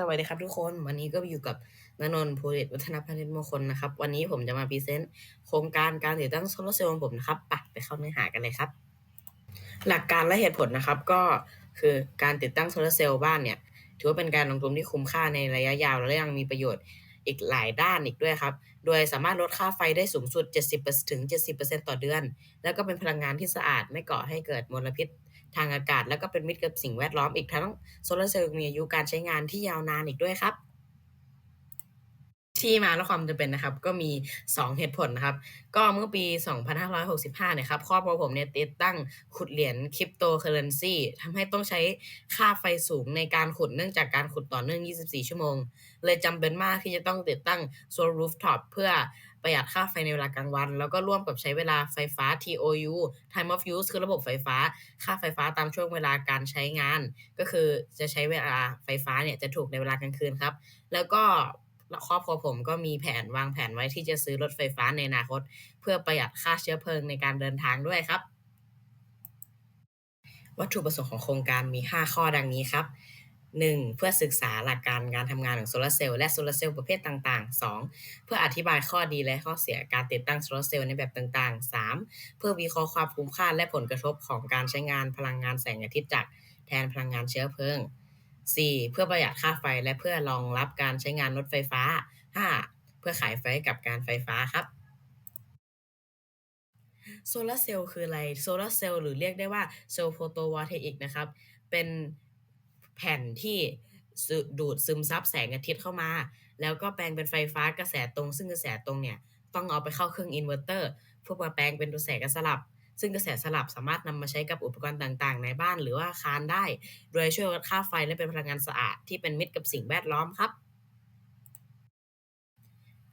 สวัสดีครับทุกคนวันนี้ก็อยู่กับนนท์ภูริตวัฒนพานิชมงคลนะครับ วันนี้ผมจะมาพรีเซนต์โครงการการติดตั้งโซลาร์เซลล์ของผมนะครับไปไปเข้าเนื้อหากันเลยครับ หลักการและเหตุผลนะครับก็คือการติดตั้งโซลาร์เซลล์บ้านเนี่ยถือว่าเป็นการลงทุนที่คุ้มค่าในระยะยาว และยังมีประโยชน์อีกหลายด้านอีกด้วยครับ โดยสามารถลดค่าไฟได้สูงสุด 70ถึง70%ต่อเดือน แล้วก็เป็นพลังงานที่สะอาดไม่ก่อให้เกิดมลพิษ ทางอากาศ แล้วก็เป็นมิตรกับสิ่งแวดล้อมอีกทั้งโซลาร์เซลล์มีอายุการใช้งานที่ยาวนานอีกด้วยครับ ที่มาและความจำเป็นนะครับ ก็มี 2 เหตุผลนะครับ ก็เมื่อปี 2565เนี่ยครับครอบครัวผมเนี่ยติดตั้งขุดเหรียญคริปโตเคอเรนซีทำให้ต้องใช้ค่าไฟสูงในการขุดเนื่องจากการขุดต่อเนื่อง 24 ชั่วโมง เลยจำเป็นมากที่จะต้องติดตั้งโซลาร์รูฟท็อปเพื่อ ประหยัดค่าไฟในเวลากลางวัน แล้วก็ร่วมกับใช้เวลาไฟฟ้า TOU Time of Use คือระบบไฟฟ้า ค่าไฟฟ้าตามช่วงเวลาการใช้งาน ก็คือจะใช้เวลาไฟฟ้าเนี่ยจะถูกในเวลากลางคืนครับ แล้วก็ครอบครัวผมก็มีแผนวางแผนไว้ที่จะซื้อรถไฟฟ้าในอนาคต เพื่อประหยัดค่าเชื้อเพลิงในการเดินทางด้วยครับ วัตถุประสงค์ของโครงการมี 5 ข้อดังนี้ครับ 1. เพื่อศึกษาหลักการการทำงานของโซลาร์เซลล์และโซลาร์เซลล์ประเภทต่างๆ 2. เพื่ออธิบายข้อดีและข้อเสียการติดตั้งโซลาร์เซลล์ในแบบต่างๆ 3. เพื่อวิเคราะห์ความคุ้มค่าและผลกระทบของการใช้งานพลังงานแสงอาทิตย์จากแทนพลังงานเชื้อเพลิง 4. เพื่อประหยัดค่าไฟและเพื่อรองรับการใช้งานรถไฟฟ้า 5. เพื่อขายไฟให้กับการไฟฟ้าครับโซลาร์เซลล์คืออะไร โซลาร์เซลล์หรือเรียกได้ว่าเซลล์โฟโตวอลเทอิกนะครับ เป็น แผ่นที่ดูดซึมซับแสงอาทิตย์เข้ามา แล้วก็แปลงเป็นไฟฟ้ากระแสตรง ซึ่งกระแสตรงเนี่ยต้องเอาไปเข้าเครื่องอินเวอร์เตอร์เพื่อมาแปลงเป็นกระแสกระสลับ ซึ่งกระแสสลับสามารถนำมาใช้กับอุปกรณ์ต่างๆ ในบ้านหรือว่าอาคารได้ โดยช่วยลดค่าไฟและเป็นพลังงานสะอาดที่เป็นมิตรกับสิ่งแวดล้อมครับ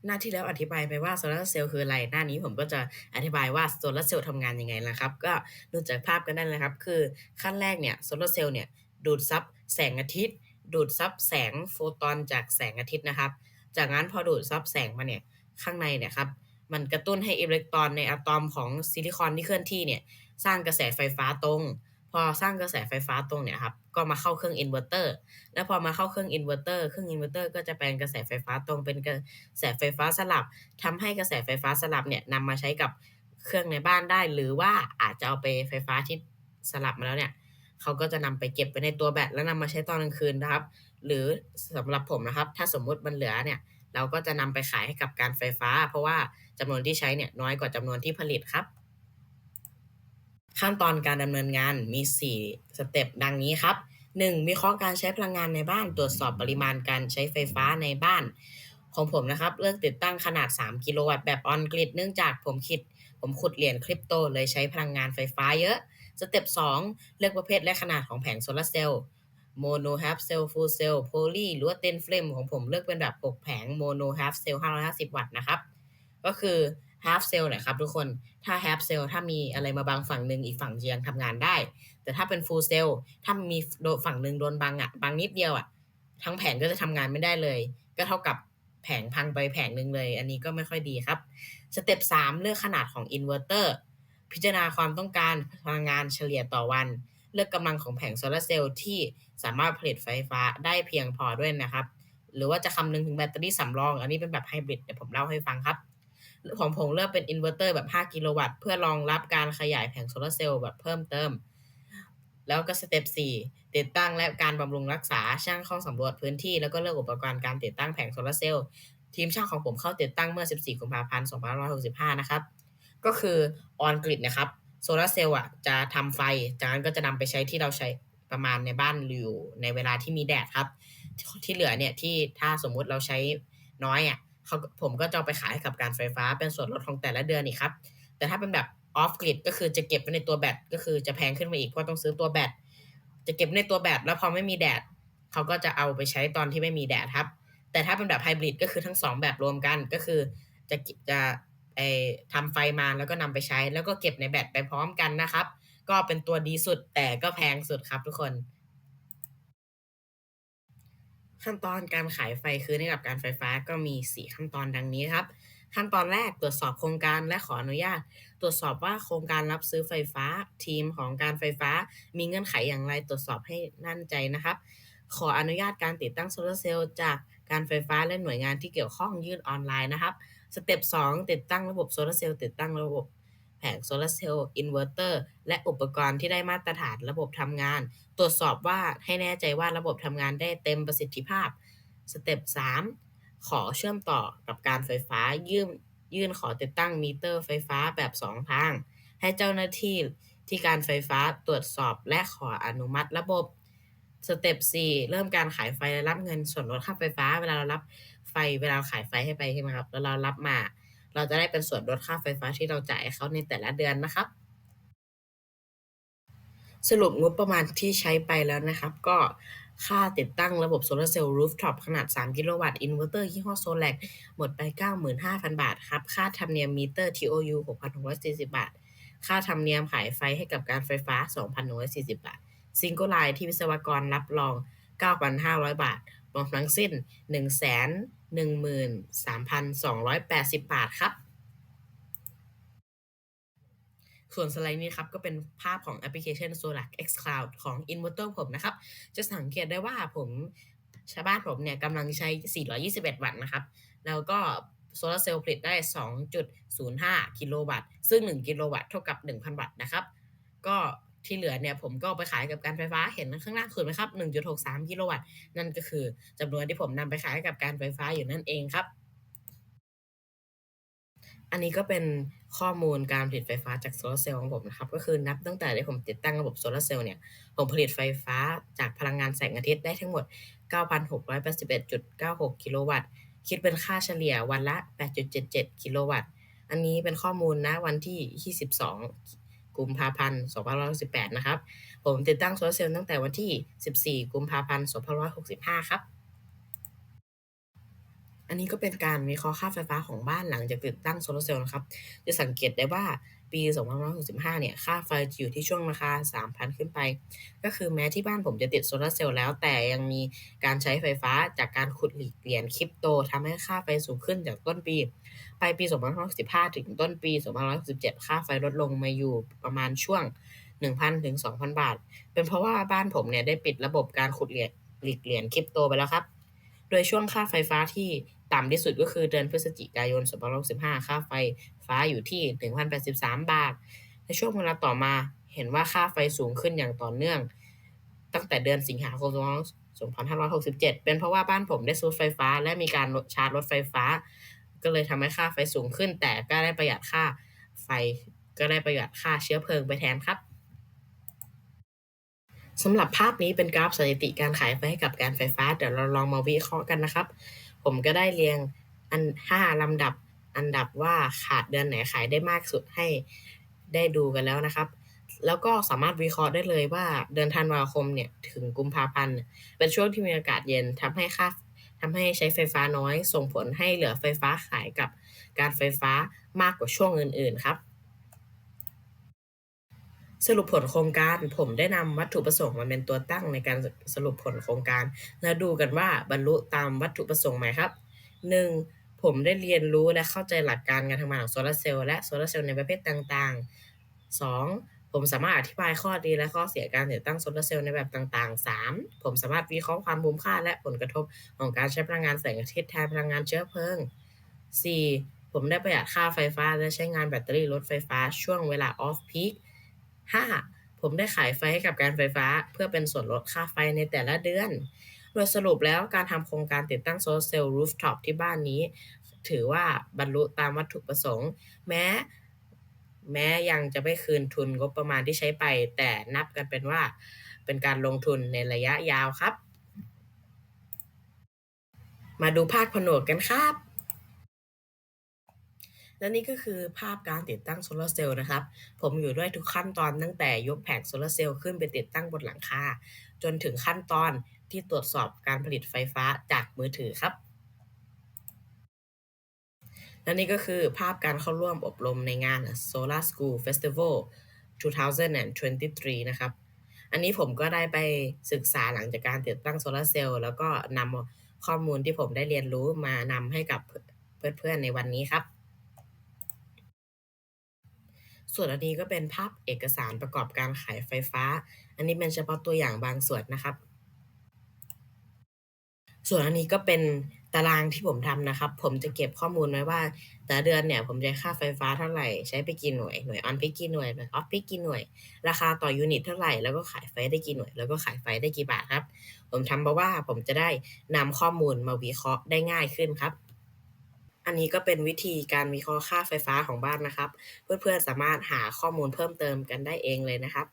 หน้าที่แล้วอธิบายไปว่าโซลาร์เซลล์คืออะไร หน้านี้ผมก็จะอธิบายว่าโซลาร์เซลล์ทำงานยังไงนะครับ ก็ดูจากภาพกันได้เลยครับ คือขั้นแรกเนี่ยโซลาร์เซลล์เนี่ย ดูดซับแสงอาทิตย์ ดูดซับแสงโฟตอนจากแสงอาทิตย์นะครับ จากนั้นพอดูดซับแสงมาเนี่ยข้างในเนี่ยครับมันกระตุ้นให้อิเล็กตรอนในอะตอมของซิลิคอนที่เคลื่อนที่เนี่ยสร้างกระแสไฟฟ้าตรง พอสร้างกระแสไฟฟ้าตรงเนี่ยครับก็มาเข้าเครื่องอินเวอร์เตอร์แล้วพอมาเข้าเครื่องอินเวอร์เตอร์เครื่องอินเวอร์เตอร์ก็จะแปลงกระแสไฟฟ้าตรงเป็นกระแสไฟฟ้าสลับทำให้กระแสไฟฟ้าสลับเนี่ยนำมาใช้กับเครื่องในบ้านได้ หรือว่าอาจจะเอาไปไฟฟ้าที่สลับมาแล้วเนี่ย เขาก็จะนำไปเก็บไว้ในตัวแบตแล้วนำมาใช้ตอนกลางคืนนะครับ หรือสำหรับผมนะครับ ถ้าสมมุติมันเหลือเนี่ย เราก็จะนำไปขายให้กับการไฟฟ้า เพราะว่าจำนวนที่ใช้เนี่ยน้อยกว่าจำนวนที่ผลิตครับ ขั้นตอนการดำเนินงานมี 4 สเต็ปดังนี้ครับ 1. วิเคราะห์การใช้พลังงานในบ้าน ตรวจสอบปริมาณการใช้ไฟฟ้าในบ้าน ของผมนะครับ เลือกติดตั้งขนาด 3 กิโลวัตต์แบบออนกริดเนื่องจากผมคิด ผมขุดเหรียญคริปโตเลยใช้พลังงานไฟฟ้าเยอะ เต็ป2เลือกประเภทและขนาดของแผงโซลาร์เซลล์โมโนฮาร์ฟเซลล์ฟูลเซลล์โพลีหรือว่าเทนเฟลมของผมเลือกเป็นแบบ 6 แผงโมโนฮาร์ฟเซลล์550 วัตต์นะครับ ก็คือฮาร์ฟเซลล์แหละครับทุกคนถ้าฮาร์ฟเซลล์ถ้ามีอะไรมาบังฝั่งหนึ่งอีกฝั่งยังทำงานได้ แต่ถ้าเป็นฟูลเซลล์ถ้ามีโดนฝั่งหนึ่งโดนบังอะบังนิดเดียวอะทั้งแผงก็จะทำงานไม่ได้เลย ก็เท่ากับแผงพังไปแผงหนึ่งเลย อันนี้ก็ไม่ค่อยดีครับสเต็ป3เลือกขนาดของอินเวอร์เตอร์ พิจารณาความต้องการพลังงานเฉลี่ยต่อวัน เลือกกำลังของแผงโซลาร์เซลล์ที่สามารถผลิตไฟฟ้าได้เพียงพอด้วยนะครับ หรือว่าจะคำนึงถึงแบตเตอรี่สำรอง อันนี้เป็นแบบไฮบริดเดี๋ยวผมเล่าให้ฟังครับของผมเลือกเป็นอินเวอร์เตอร์แบบ 5 กิโลวัตต์เพื่อรองรับการขยายแผงโซลาร์เซลล์แบบเพิ่มเติม แล้วก็สเต็ป4ติดตั้งและการบำรุงรักษาช่างข้าสำรวจพื้นที่ แล้วก็เลือกอุปกรณ์การติดตั้งแผงโซลาร์เซลล์ทีมช่างของผมเข้าติดตั้งเมื่อ 14 กุมภาพันธ์ 2565 นะครับ ก็คือออนกริดนะครับโซลาร์เซลล์อะจะทำไฟ จากนั้นก็จะนำไปใช้ที่เราใช้ประมาณในบ้านอยู่ในเวลาที่มีแดดครับ ที่เหลือเนี่ยที่ถ้าสมมุติเราใช้น้อยอะเขาผมก็จะเอาไปขายให้กับการไฟฟ้าเป็นส่วนลดของแต่ละเดือนอีกครับ แต่ถ้าเป็นแบบออฟกริดก็คือจะเก็บไว้ในตัวแบตก็คือจะแพงขึ้นมาอีกเพราะต้องซื้อตัวแบตจะเก็บในตัวแบตแล้วพอไม่มีแดดเขาก็จะเอาไปใช้ตอนที่ไม่มีแดดครับ แต่ถ้าเป็นแบบไฮบริดก็คือทั้งสองแบบรวมกันก็คือจะจะ ไอทำไฟมาแล้วก็นำไปใช้แล้วก็เก็บในแบตไปพร้อมกันนะครับ ก็เป็นตัวดีสุดแต่ก็แพงสุดครับทุกคน ขั้นตอนการขายไฟคืนให้กับการไฟฟ้าก็มี 4 ขั้นตอนดังนี้ครับ ขั้นตอนแรกตรวจสอบโครงการและขออนุญาต ตรวจสอบว่าโครงการรับซื้อไฟฟ้าทีมของการไฟฟ้า มีเงื่อนไขอย่างไรตรวจสอบให้นั่นใจนะครับ ขออนุญาตการติดตั้งโซลาร์เซลล์จากการไฟฟ้าและหน่วยงานที่เกี่ยวข้องยื่นออนไลน์นะครับ สเต็ป2ติดตั้งระบบโซลาร์เซลล์ติดตั้งระบบแผงโซลาร์เซลล์อินเวอร์เตอร์และอุปกรณ์ที่ได้มาตรฐานระบบทำงาน ตรวจสอบว่าให้แน่ใจว่าระบบทำงานได้เต็มประสิทธิภาพสเต็ป3ขอเชื่อมต่อกับการไฟฟ้ายื่นยื่นขอติดตั้งมิเตอร์ไฟฟ้าแบบ 2 ทาง ให้เจ้าหน้าที่ที่การไฟฟ้าตรวจสอบและขออนุมัติระบบสเต็ป4เริ่มการขายไฟและรับเงินส่วนลดค่าไฟฟ้า เวลาเรารับ ไฟเวลาขายไฟให้ไปใช่ไหมครับ แล้วเรารับมา เราจะได้เป็นส่วนลดค่าไฟฟ้าที่เราจ่ายเขาในแต่ละเดือนนะครับ สรุปงบประมาณที่ใช้ไปแล้วนะครับ ก็ค่าติดตั้งระบบโซลาร์เซลล์รูฟท็อปขนาด 3 กิโลวัตต์อินเวอร์เตอร์ยี่ห้อโซแลกหมดไป 95,000 บาทครับ ค่าธรรมเนียมมิเตอร์ TOU 6,640 บาท ค่าธรรมเนียมขายไฟให้กับการไฟฟ้า 2,140 บาท ซิงเกิลไลน์ที่วิศวกรรับรอง 9,500 บาท รวมทั้งสิ้น 13,280 บาทครับ ส่วนสไลด์นี้ครับก็เป็นภาพของแอปพลิเคชัน Solar X Cloud ของ Inverter ผมนะครับ จะสังเกตได้ว่าผมชาวบ้านผมเนี่ยกำลังใช้ 421 วัตต์นะครับ แล้วก็โซลาร์เซลล์ผลิตได้ 2.05 กิโลวัตต์ ซึ่ง 1 กิโลวัตต์เท่ากับ 1,000 วัตต์นะครับ ก็ ที่เหลือเนี่ยผมก็ไปขายกับการไฟฟ้าเห็นข้างล่างสุดไหมครับ 1.63 กิโลวัตต์นั่นก็คือจำนวนที่ผมนำไปขายกับการไฟฟ้าอยู่นั่นเองครับ อันนี้ก็เป็นข้อมูลการผลิตไฟฟ้าจากโซลาร์เซลล์ของผมนะครับ ก็คือนับตั้งแต่ที่ผมติดตั้งระบบโซลาร์เซลล์เนี่ย ผมผลิตไฟฟ้าจากพลังงานแสงอาทิตย์ได้ทั้งหมด 9,681.96 กิโลวัตต์ คิดเป็นค่าเฉลี่ยวันละ 8.77 กิโลวัตต์ อันนี้เป็นข้อมูลณวันที่ 22 กุมภาพันธ์2568 นะครับ ผมติดตั้งโซลาร์เซลล์ตั้งแต่วันที่ 14 กุมภาพันธ์2565 ครับ อันนี้ก็เป็นการวิเคราะห์ค่าไฟฟ้าของบ้านหลังจากติดตั้งโซลาร์เซลล์นะครับ จะสังเกตได้ว่า ปี 2565 เนี่ย ค่าไฟจะอยู่ที่ช่วงราคา 3,000 ขึ้นไป ก็คือแม้ที่บ้านผมจะติดโซลาเซลล์แล้ว แต่ยังมีการใช้ไฟฟ้าจากการขุดหลีกเหรียญคริปโตทำให้ค่าไฟสูงขึ้นจากต้นปี ไปปี 2565 ถึงต้นปี 2567 ค่าไฟลดลงมาอยู่ประมาณช่วง 1,000 ถึง 2,000 บาท เป็นเพราะว่าบ้านผมเนี่ยได้ปิดระบบการขุดเหรียญหลีกเหรียญคริปโตไปแล้วครับ โดยช่วงค่าไฟฟ้าที่ ต่ำที่สุดก็คือเดือนพฤศจิกายน2565 ค่าไฟฟ้าอยู่ที่ 1,083 บาท ในช่วงเวลาต่อมาเห็นว่าค่าไฟสูงขึ้นอย่างต่อเนื่อง ตั้งแต่เดือนสิงหาคม2567 เป็นเพราะว่าบ้านผมได้ซื้อไฟฟ้า และมีการชาร์จรถไฟฟ้า ก็เลยทำให้ค่าไฟสูงขึ้น แต่ก็ได้ประหยัดค่าไฟก็ได้ประหยัดค่าเชื้อเพลิงไปแทนครับสำหรับภาพนี้เป็นกราฟสถิติการขายไฟให้กับการไฟฟ้า เดี๋ยวเราลองมาวิเคราะห์กันนะครับ ผมก็ได้เรียงอัน5ลำดับอันดับว่าขาดเดือนไหนขายได้มากสุดให้ได้ดูกันแล้วนะครับ แล้วก็สามารถวิเคราะห์ได้เลยว่าเดือนธันวาคมเนี่ยถึงกุมภาพันธ์เนี่ยเป็นช่วงที่มีอากาศเย็นทำให้ค่าทำให้ใช้ไฟฟ้าน้อย ส่งผลให้เหลือไฟฟ้าขายกับการไฟฟ้ามากกว่าช่วงอื่น ๆ ครับ สรุปผลโครงการ ผมได้นำวัตถุประสงค์มาเป็นตัวตั้งในการสรุปผลโครงการ และดูกันว่าบรรลุตามวัตถุประสงค์ไหมครับ 1. ผมได้เรียนรู้และเข้าใจหลักการการทำงานของโซลาร์เซลล์และโซลาร์เซลล์ในประเภทต่างๆ 2. ผมสามารถอธิบายข้อดีและข้อเสียการติดตั้งโซลาร์เซลล์ในแบบต่างๆ 3. ผมสามารถวิเคราะห์ความคุ้มค่าและผลกระทบของการใช้พลังงานแสงอาทิตย์แทนพลังงานเชื้อเพลิง 4. ผมได้ประหยัดค่าไฟฟ้าและใช้งานแบตเตอรี่รถไฟฟ้าช่วงเวลา off peak 5. ผมได้ขายไฟให้กับการไฟฟ้า เพื่อเป็นส่วนลดค่าไฟในแต่ละเดือน โดยสรุปแล้วการทำโครงการติดตั้งโซลาร์เซลล์รูฟท็อปที่บ้านนี้ ถือว่าบรรลุตามวัตถุประสงค์ แม้ แม้ยังจะไม่คืนทุนงบประมาณที่ใช้ไป แต่นับกันเป็นว่าเป็นการลงทุนในระยะยาวครับ มาดูภาคผนวกกันครับ และนี่ก็คือภาพการติดตั้งโซลาร์เซลล์นะครับ ผมอยู่ด้วยทุกขั้นตอนตั้งแต่ยกแผงโซลาร์เซลล์ขึ้นไปติดตั้งบนหลังคา จนถึงขั้นตอนที่ตรวจสอบการผลิตไฟฟ้าจากมือถือครับ และนี่ก็คือภาพการเข้าร่วมอบรมในงาน Solar School Festival 2023 นะครับ อันนี้ผมก็ได้ไปศึกษาหลังจากการติดตั้งโซลาร์เซลล์แล้วก็นำข้อมูลที่ผมได้เรียนรู้มานำให้กับเพื่อนๆในวันนี้ครับ ส่วนอันนี้ก็เป็นภาพเอกสารประกอบการขายไฟฟ้า อันนี้เป็นเฉพาะตัวอย่างบางส่วนนะครับ ส่วนอันนี้ก็เป็นตารางที่ผมทำนะครับ ผมจะเก็บข้อมูลไว้ว่า แต่เดือนเนี่ยผมใช้ค่าไฟฟ้าเท่าไหร่ ใช้ไปกี่หน่วย หน่วย On-peak กี่หน่วยหน่วย Off-peak กี่หน่วย ราคาต่อยูนิตเท่าไหร่ แล้วก็ขายไฟได้กี่หน่วย แล้วก็ขายไฟได้กี่บาทครับ ผมทำเพราะว่าผมจะได้นำข้อมูลมาวิเคราะห์ได้ง่ายขึ้นครับ อันนี้ก็เป็นวิธีการวิเคราะห์ค่าไฟฟ้าของบ้านนะครับ เพื่อนๆสามารถหาข้อมูลเพิ่มเติมกันได้เองเลยนะครับ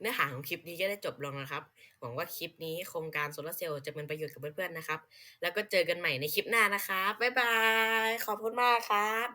เนื้อหาของคลิปนี้ก็ได้จบลงแล้วครับ หวังว่าคลิปนี้โครงการโซลาร์เซลล์จะเป็นประโยชน์กับเพื่อนๆนะครับ แล้วก็เจอกันใหม่ในคลิปหน้านะครับบ๊ายบายขอบคุณมากครับ